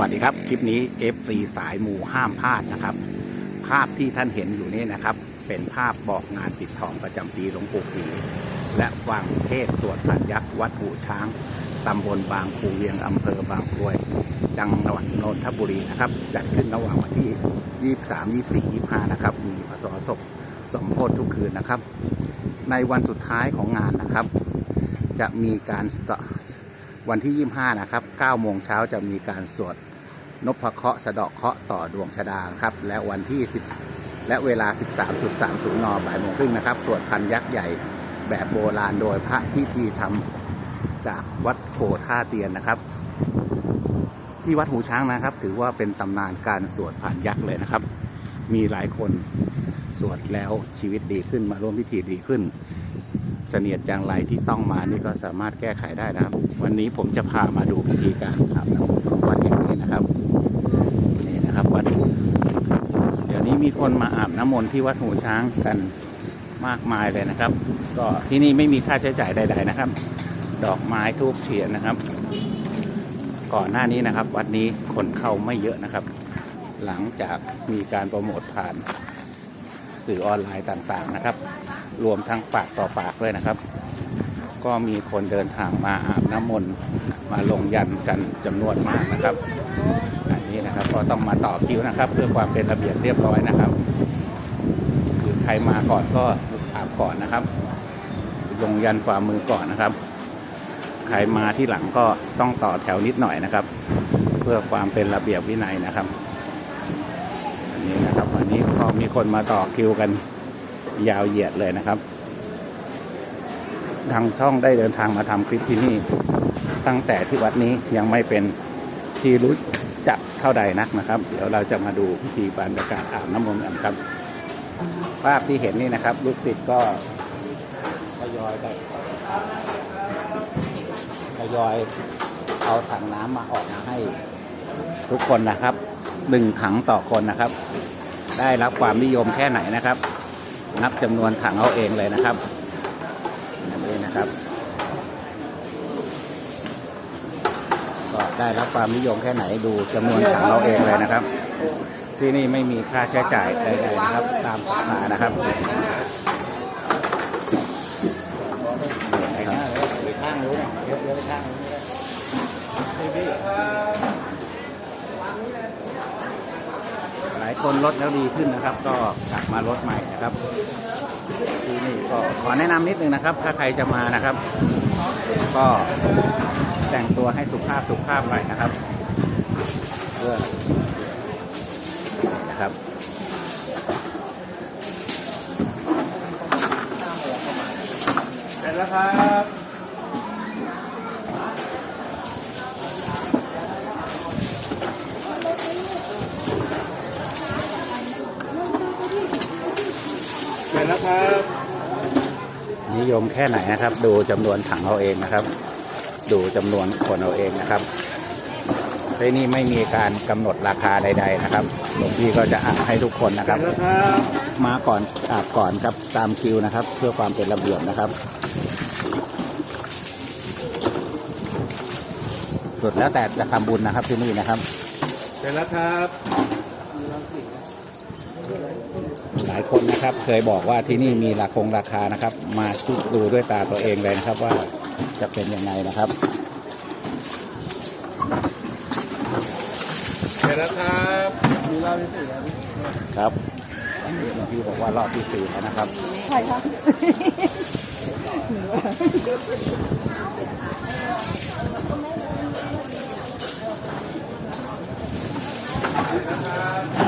วัสดีครับ คลิปนี้ FC สายหมู่ห้ามพลาดนะครับ ภาพที่ท่านเห็นอยู่นี่นะครับ เป็นภาพบอกงานปิดทองประจำปีหลวงปู่ศรีและฟังเทศสวดพันยักษ์วัดหูช้างตำบลบางปูเวียงอำเภอบางกรวย จังหวัดนนทบุรีนะครับ จัดขึ้นระหว่างวันที่ 23 24 25 นะครับ มีพศศพสมโพธิทุกคืนนะครับ ในวันสุดท้ายของงานนะครับ จะมีการวันที่ 25 นะครับ9โมงเช้าจะมีการสวด นพเคราะห์สะเดาะเคราะห์ต่อดวงชะดาครับ และวันที่ 10 และเวลา 13.30 น บ่ายโมงครึ่งนะครับ สวดพันยักษ์ใหญ่แบบโบราณโดยพระพิธีทำจากวัดโพท่าเตียนนะครับ ที่วัดหูช้างนะครับ ถือว่าเป็นตำนานการสวดผ่านยักษ์เลยนะครับ มีหลายคนสวดแล้วชีวิตดีขึ้นมาร่วมพิธีดีขึ้นเสนียดจังไรที่ต้องมานี่ก็สามารถแก้ไขได้นะครับ วันนี้ผมจะพามาดูพิธีการอาบน้ำของวัดแห่งนี้นะครับนี่นะครับวัดหูเดี๋ยวนี้ มีคนมาอาบน้ำมนต์ที่วัดหูช้างกันมากมายเลยนะครับ ก็ที่นี่ไม่มีค่าใช้จ่ายใด ๆนะครับ ดอกไม้ทูบเทียนนะครับ ก่อนหน้านี้นะครับ วัดนี้คนเข้าไม่เยอะนะครับ หลังจากมีการโปรโมทผ่านสื่อออนไลน์ต่างๆนะครับ รวมทั้งปากต่อปากเลยนะครับ ก็มีคนเดินทางมาอาบน้ำมนต์มาลงยันกันจำนวนมากนะครับ นะครับ ก็ต้องมาต่อคิวนะครับ เพื่อความเป็นระเบียบเรียบร้อยนะครับคือใครมาก่อนก็อาบก่อนนะครับ ลงยันฝ่ามือก่อนนะครับ ใครมาที่หลังก็ต้องต่อแถวนิดหน่อยนะครับ เพื่อความเป็นระเบียบวินัยนะครับอันนี้นะครับวันนี้ก็มีคนมาต่อคิวกันยาวเหยียดเลยนะครับทางช่องได้เดินทางมาทำคลิปที่นี่ ตั้งแต่ที่วัดนี้ยังไม่เป็น ที่รู้จักเท่าใดนักนะครับ เดี๋ยวเราจะมาดูพิธีบรรยากาศอาบน้ำมนต์กันครับ ภาพที่เห็นนี่นะครับ ลูกศิษย์ก็ทยอยกันทยอยเอาถังน้ำมาออกมาให้ทุกคนนะครับหนึ่งถังต่อคนนะครับ ได้รับความนิยมแค่ไหนนะครับ นับจำนวนถังเอาเองเลยนะครับอันนี้นะครับ ก็ ได้รับความนิยมแค่ไหนดูจำนวนถังเอาเองเลยนะครับ ที่นี่ไม่มีค่าใช้จ่ายใดๆนะครับ ตามราคานะครับข้างรู้เนี่ยเยอะๆข้างนี้หลายคนลดแล้วดีขึ้นนะครับ ก็กลับมาลดใหม่นะครับ ที่นี่ก็ขอแนะนำนิดนึงนะครับ ถ้าใครจะมานะครับ ก็ แต่งตัวให้สุภาพสุภาพหน่อยนะครับเพื่อนะครับเสร็จแล้วครับเสร็จแล้วครับนิยมแค่ไหนนะครับ ดูจำนวนถังเอาเองนะครับ ดูจำนวนคนเอาเองนะครับที่นี่ไม่มีการกำหนดราคาใด ๆ นะครับหลวงพี่ก็จะอ่านให้ทุกคนนะเสคร็รับจแล้วครับ มาก่อนอาบก่อนครับตามคิวนะครับ เพื่อความเป็นระเบียบนะครับ สุดแล้วแต่จะทำบุญนะครับที่นี่นะครับเสร็จแล้วครับ หลายคนนะครับเคยบอกว่าที่นี่มีราคงราคานะครับ มาดูด้วยตาตัวเองเลยนะครับว่า จะเป็นยังไงนะครับเสร็จแล้วครับมีรอบที่สี่แล้วครับอันนี้หลวงพี่บอกว่ารอบที่สี่แล้วนะครับใช่ค่ะเสร็จแล้วครับ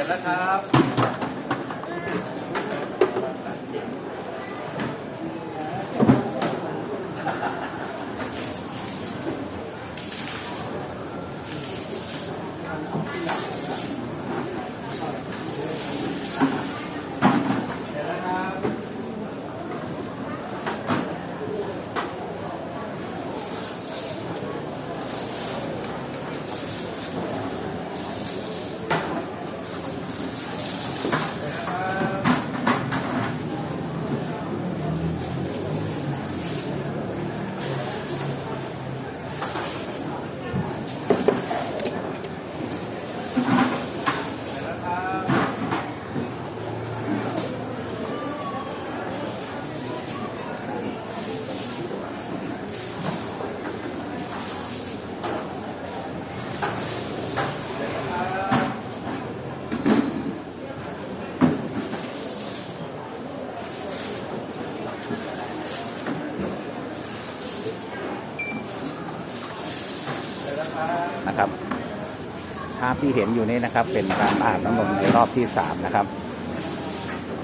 ร็จแล้วครับ ภาพที่เห็นอยู่นี้นะครับ เป็นการอาบน้ำมนต์ในรอบที่สามนะครับ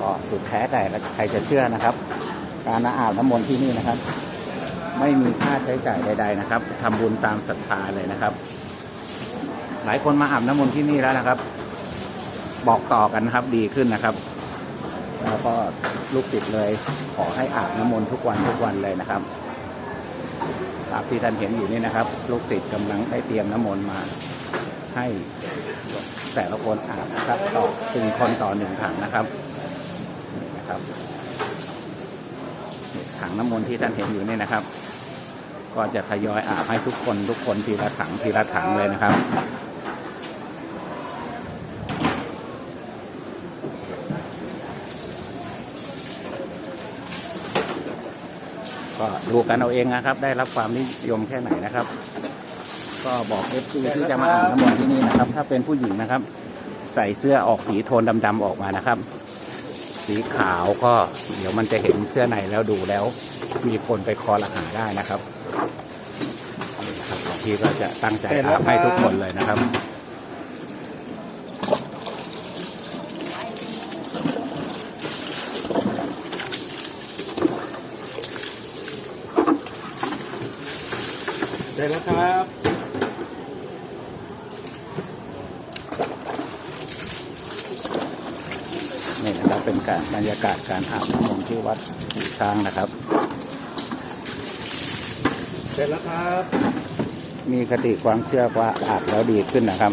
ก็สุดแท้แต่ใครจะเชื่อนะครับ การอาบน้ำมนต์ที่นี่นะครับ ไม่มีค่าใช้จ่ายใด ๆ นะครับทำบุญตามศรัทธาเลยนะครับ หลายคนมาอาบน้ำมนต์ที่นี่แล้วนะครับ บอกต่อกันนะครับดีขึ้นนะครับ แล้วก็ลูกศิษย์เลย ขอให้อาบน้ำมนต์ทุกวันทุกวันเลยนะครับภาพที่ท่านเห็นอยู่นี่นะครับ ลูกศิษย์กำลังได้เตรียมน้ำมนต์มา ให้แต่ละคนอาบนะครับต่อตึงคนต่อหนึ่งถังนะครับนี่นะครับถังน้ำมนต์ที่ท่านเห็นอยู่นี่นะครับ ก็จะทยอยอาบให้ทุกคนทุกคนทีละถังทีละถังเลยนะครับก็ดูกันเอาเองนะครับ ได้รับความนิยมแค่ไหนนะครับ ก็บอกเอฟซีที่จะมาอ่านน้ำมนต์ที่นี่นะครับ ถ้าเป็นผู้หญิงนะครับ ใส่เสื้อออกสีโทนดำๆออกมานะครับ สีขาวก็เดี๋ยวมันจะเห็นเสื้อในแล้วดูแล้ว มีคนไปคอรหาได้นะครับหลวงพี่ก็จะตั้งใจอาบให้ทุกคนเลยนะครับเสร็จแล้วครับ นี่ นะครับเป็นการบรรยากาศการอาบน้ำมนต์ที่วัดหูช้างนะครับ เสร็จแล้วครับ มีคติความเชื่อว่าอาบแล้วดีขึ้นนะครับ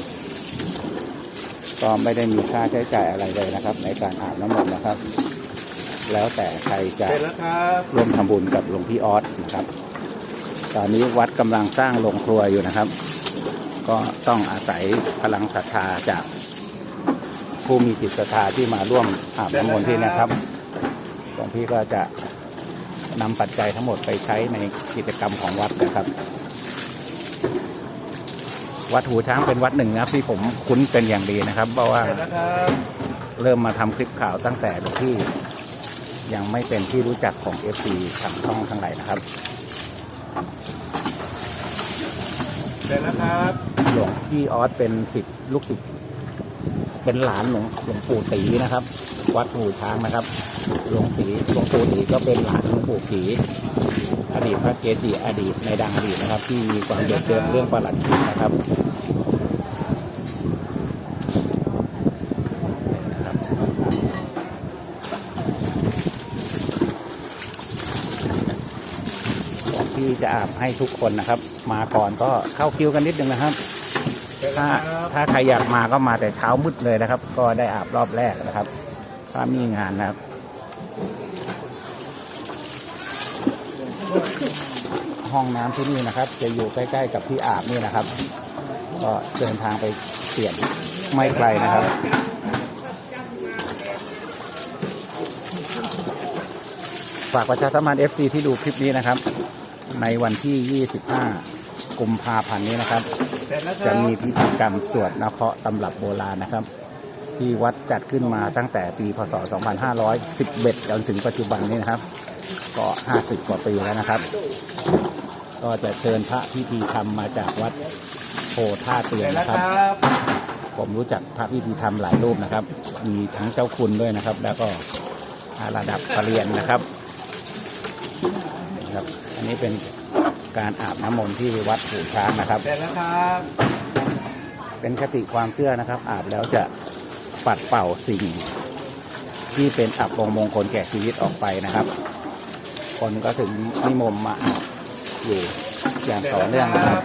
ก็ไม่ได้มีค่าใช้จ่ายอะไรเลยนะครับ ในการอาบน้ำมนต์นะครับ แล้วแต่ใครจะเสร็จแล้วครับร่วมทำบุญกับหลวงพี่ออสนะครับ ตอนนี้วัดกำลังสร้างโรงครัวอยู่นะครับ ก็ต้องอาศัยพลังศรัทธาจาก ผู้มีจิตศรัทธาที่มาร่วมอาบน้ำมนต์ที่นะครับหลวงพี่ก็จะนำปัจจัยทั้งหมดไปใช้ในกิจกรรมของวัดนะครับ วัดหูช้างเป็นวัดหนึ่งนะครับ ที่ผมคุ้นเป็นอย่างดีนะครับ เพราะว่าเสร็จแล้วครับเริ่มมาทำคลิปข่าวตั้งแต่หลวงพี่ยังไม่เป็นที่รู้จักของเอฟซีทางช่องทั้งหลายนะครับเสร็จแล้วครับ หลวงพี่ออสเป็นศิษย์ลูกศิษย์ เป็นหลานหลวงหลวงปู่ตีนะครับ วัดหูช้างนะครับ หลวงตีหลวงปู่ตีก็เป็นหลานหลวงปู่ตีอดีตพระเกจิอดีตในดังอดีตนะครับ ที่มีความเด็ดเด่นเรื่องประหลัดขิกนะครับที่จะอาบให้ทุกคนนะครับ มาก่อนก็เข้าคิวกันนิดนึงนะครับ ถ้าถ้าใครอยากมาก็มาแต่เช้ามืดเลยนะครับ ก็ได้อาบรอบแรกนะครับ ถ้ามีงานนะครับห้องน้ำที่นี่นะครับ จะอยู่ใกล้ ๆ กับที่อาบนี่นะครับ ก็เดินทางไปเปลี่ยนไม่ไกลนะครับฝากประชาสัมพันธ์ FC ที่ดูคลิปนี้นะครับ ในวันที่ 25 กุมภาพันธ์นี้นะครับ จแล้วคจะรับมีพิธีกรรมสวดนเคราะห์ตำรับโบราณนะครับ ที่วัดจัดขึ้นมาตั้งแต่ปีพศ 2511 จนถึงปัจจุบันนี้นะครับ ก็ 50 กว่าปีแล้วนะครับ ก็จะเชิญพระพิธีธรรมมาจากวัดโพท่าเตืเสอร็นจแล้วนะคครับรับ ผมรู้จักพระพิธีธรรมหลายรูปนะครับ มีทั้งเจ้าคุณด้วยนะครับ แล้วก็ระดับปรริญญานะครับนะครับ อันนี้เป็น การอาบน้ำมนต์ที่วัดหูช้างนะครับ เสร็จแล้วครับ เป็นคติความเชื่อนะครับ อาบแล้วจะปัดเป่าสิ่ง ที่เป็นอับปงมงคลแก่ชีวิตออกไปนะครับ คนก็ถึงนิมนต์มาอาบอยู่อย่างต่อเนื่องนะครับ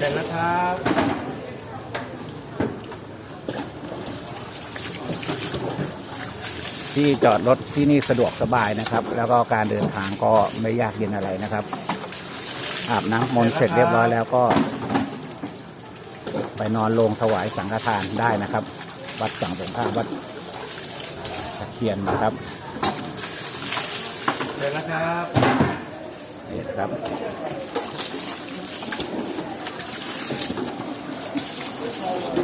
เสร็จแล้วครับที่จอดรถที่นี่สะดวกสบายนะครับ แล้วก็การเดินทางก็ไม่ยากเย็นอะไรนะครับ อาบน้ำมนต์เสร็จเรียบร้อยแล้วก็ ไปนอนลงถวายสังฆทานได้นะครับ วัดสังสงข้ามวัดตะเคียนนะครับเสร็จแล้วครับนี่นะครับ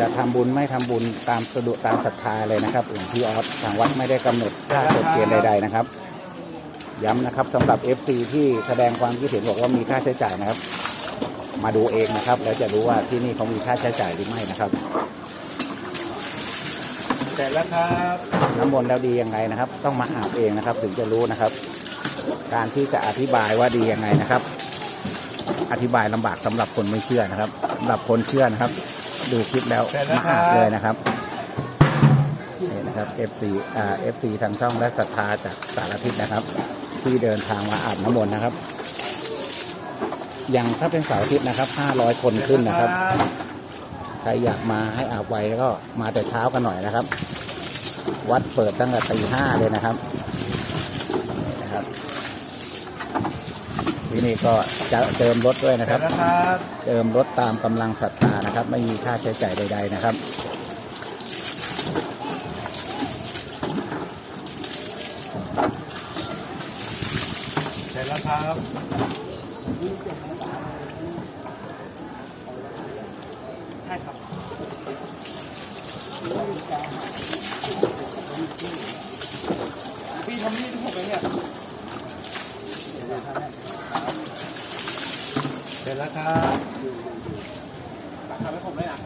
จะทำบุญไม่ทำบุญตามสะดวกตามศรัทธาเลยนะครับหลวงพี่ออสทางวัดไม่ได้กำหนดค่ากฎเกณฑ์ใด ๆนะครับ ย้ำนะครับสำหรับ FC ที่แสดงความคิดเห็นบอกว่ามีค่าใช้จ่ายนะครับ มาดูเองนะครับ แล้วจะรู้ว่าที่นี่เขามีค่าใช้จ่ายหรือไม่นะครับเสร็จแล้วครับน้ำมนต์แล้วดียังไงนะครับ ต้องมาอาบเองนะครับ ถึงจะรู้นะครับ การที่จะอธิบายว่าดียังไงนะครับ อธิบายลำบากสำหรับคนไม่เชื่อนะครับสำหรับคนเชื่อนะครับ ดูคลิปแล้วมาอาบเลยนะครับนี่นะครับ FC อ่า FC ทางช่องและศรัทธาจากสารทิศนะครับ ที่เดินทางมาอาบน้ำมนต์นะครับ อย่างถ้าเป็นเสาร์อาทิตย์นะครับ 500 คนขึ้นนะครับ ใครอยากมาให้อาบไวก็มาแต่เช้ากันหน่อยนะครับ วัดเปิดตั้งแต่ตีห้าเลยนะครับนี่นะครับ ที่นี่ก็จะเติมรถด้วยนะเสคร็รัจบแล้วครับ เติมรถตามกำลังศรัทธานะครับ ไม่มีค่าใช้จ่ายใด ๆนะครับเสร็จแล้วครับใช่ครับพี่ทำนี่ทุกหกเลยเนี่ย เสร็จแล้วครับทำให้ผมเลยนะ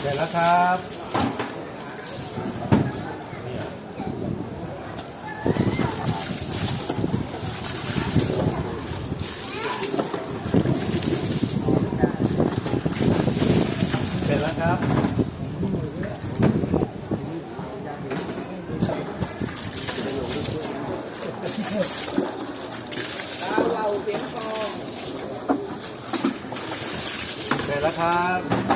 เสร็จแล้วครับ เสร็จแล้วครับ เสร็จแล้วครับ